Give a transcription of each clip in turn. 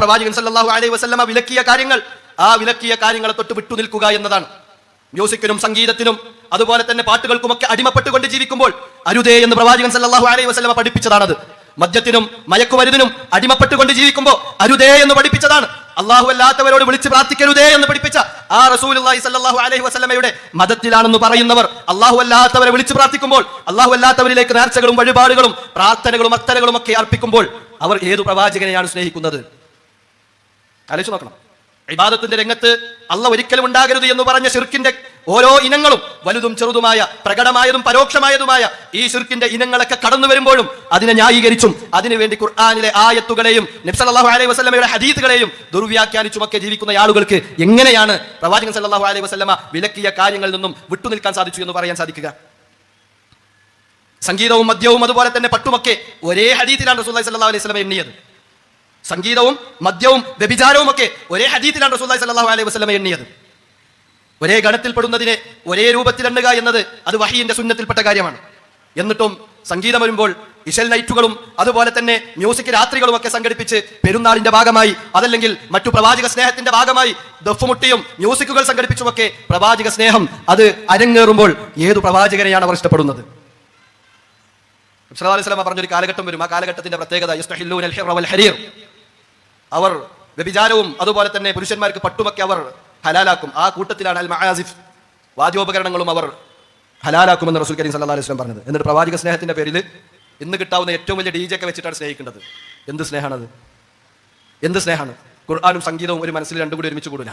പ്രവാചകൻ സല്ലാഹു അലൈഹി വസ്ലമ വിലക്കിയ കാര്യങ്ങൾ ആ വിലക്കിയ കാര്യങ്ങളെ തൊട്ട് വിട്ടു നിൽക്കുക എന്നതാണ്. മ്യൂസിക്കിനും സംഗീതത്തിനും അതുപോലെ തന്നെ പാട്ടുകൾക്കുമൊക്കെ അടിമപ്പെട്ടുകൊണ്ട് ജീവിക്കുമ്പോൾ അരുതേ എന്ന് പ്രവാചകൻ സല്ലാഹു അലൈഹി വസ്ലമ പഠിപ്പിച്ചതാണത്. മദ്യത്തിനും മയക്കുമരുതിനും അടിമപ്പെട്ടുകൊണ്ട് ജീവിക്കുമ്പോൾ അരുതേ എന്ന് പഠിപ്പിച്ചതാണ്. അള്ളാഹു അല്ലാത്തവരോട് വിളിച്ച് പ്രാർത്ഥിക്കരുതേ എന്ന് പഠിപ്പിച്ച ആ റസൂലുള്ളാഹി സല്ലല്ലാഹു അലൈഹി വസ്ലമയുടെ മതത്തിലാണെന്ന് പറയുന്നവർ അള്ളാഹു അല്ലാത്തവരെ വിളിച്ച് പ്രാർത്ഥിക്കുമ്പോൾ അള്ളാഹു അല്ലാത്തവരിലേക്ക് നേർച്ചകളും വഴിപാടുകളും പ്രാർത്ഥനകളും അത്തരകളും ഒക്കെ അർപ്പിക്കുമ്പോൾ അവർ ഏതു പ്രവാചകനെയാണ് സ്നേഹിക്കുന്നത്? ആലോചിച്ച് നോക്കണം. ഇബാദത്തിന്റെ രംഗത്ത് അല്ല ഒരിക്കലും ഉണ്ടാകരുത് എന്ന് പറഞ്ഞ ഷിർക്കിന്റെ ഓരോ ഇനങ്ങളും വലുതും ചെറുതുമായ പ്രകടമായതും പരോക്ഷമായതുമായ ഈ ഷിർക്കിന്റെ ഇനങ്ങളൊക്കെ കടന്നു വരുമ്പോഴും അതിനെ ന്യായീകരിച്ചും അതിനുവേണ്ടി ഖുർആാനിലെ ആയത്തുകളെയും നബ്സല്ലാഹു അലൈഹി വസ്ലമയുടെ ഹദീത്തുകളെയും ദുർവ്യാഖ്യാനിച്ചുമൊക്കെ ജീവിക്കുന്ന ആളുകൾക്ക് എങ്ങനെയാണ് പ്രവാചകൻ സല്ലാഹു അലൈഹി വസല്ലമ വിലക്കിയ കാര്യങ്ങളിൽ നിന്നും വിട്ടുനിൽക്കാൻ സാധിച്ചു എന്ന് പറയാൻ സാധിക്കുക? സംഗീതവും മദ്യവും അതുപോലെ തന്നെ പട്ടുമൊക്കെ ഒരേ ഹദീത്തിലാണ് റസൂല്ലി സല്ലല്ലാഹു അലൈഹി വസല്ലമ എണ്ണിയത്. സംഗീതവും മദ്യവും വ്യഭിചാരവും ഒക്കെ ഒരേ ഹദീത്തിലാണ് റസൂല്ലി സല്ലല്ലാഹു അലൈഹി വസ്ലമ എണ്ണിയത്. ഒരേ ഗണത്തിൽപ്പെടുന്നതിനെ ഒരേ രൂപത്തിൽ എണ്ണുക എന്നത് അത് വഹീന്റെ സുന്നത്തിൽപ്പെട്ട കാര്യമാണ്. എന്നിട്ടും സംഗീതം വരുമ്പോൾ ഇഷൽ നൈറ്റുകളും അതുപോലെ തന്നെ മ്യൂസിക് രാത്രികളും ഒക്കെ സംഘടിപ്പിച്ച് പെരുന്നാളിന്റെ ഭാഗമായി അതല്ലെങ്കിൽ മറ്റു പ്രവാചക സ്നേഹത്തിന്റെ ഭാഗമായി ദഫുമുട്ടിയും മ്യൂസിക്കുകൾ സംഘടിപ്പിച്ചുമൊക്കെ പ്രവാചക സ്നേഹം അത് അരങ്ങേറുമ്പോൾ ഏതു പ്രവാചകനെയാണ് അവർ ഇഷ്ടപ്പെടുന്നത്? അലൈഹി വസല്ലമ പറഞ്ഞൊരു കാലഘട്ടം വരും. ആ കാലഘട്ടത്തിന്റെ പ്രത്യേകത അവർ വ്യഭിചാരവും അതുപോലെ തന്നെ പുരുഷന്മാർക്ക് പട്ടുമൊക്കെ അവർ ഹലാലാക്കും. ആ കൂട്ടത്തിലാണ് അൽ മഹാസിഫ് വാദ്യോപകരണങ്ങളും അവർ ഹലാലാക്കുമെന്ന് റസൂൽ കരീം സല്ലാ അലൈഹി പറഞ്ഞത്. എന്നിട്ട് പ്രവാചക സ്നേഹത്തിന്റെ പേരിൽ ഇന്ന് കിട്ടാവുന്ന ഏറ്റവും വലിയ ഡി ജെ ഒക്കെ വെച്ചിട്ടാണ് സ്നേഹിക്കേണ്ടത് എന്ത് സ്നേഹമാണത് എന്ത് സ്നേഹമാണ് ഖുർആാനും സംഗീതവും ഒരു മനസ്സിൽ രണ്ടും കൂടി ഒരുമിച്ച് കൂടില്ല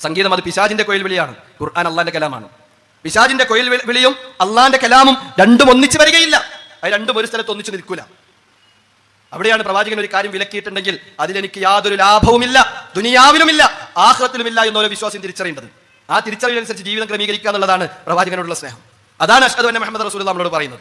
സംഗീതം അത് പിശാജിന്റെ കൊയിൽ വിളിയാണ്. ഖുർആൻ അള്ളാന്റെ കലാമാണ്. പിശാജിന്റെ കൊയിൽ വിളിയും അള്ളാന്റെ കലാമും രണ്ടും ഒന്നിച്ച് വരികയില്ല. അത് രണ്ടും ഒരു സ്ഥലത്ത് ഒന്നിച്ച് നിൽക്കൂല. അവിടെയാണ് പ്രവാചകൻ ഒരു കാര്യം വിലക്കിയിട്ടുണ്ടെങ്കിൽ അതിലെനിക്ക് യാതൊരു ലാഭവുമില്ല ദുനിയാവിലുമില്ല ആഹ്ലത്തിലുമില്ല എന്നൊരു വിശ്വാസം തിരിച്ചറിയേണ്ടത്. ആ തിരിച്ചറിവിനനുസരിച്ച് ജീവിതം ക്രമീകരിക്കുക എന്നുള്ളതാണ് പ്രവാചകനോടുള്ള സ്നേഹം. അതാണ് അഷ്ഹദു മുഹമ്മദ് റസൂൽ നമ്മളോട് പറയുന്നത്.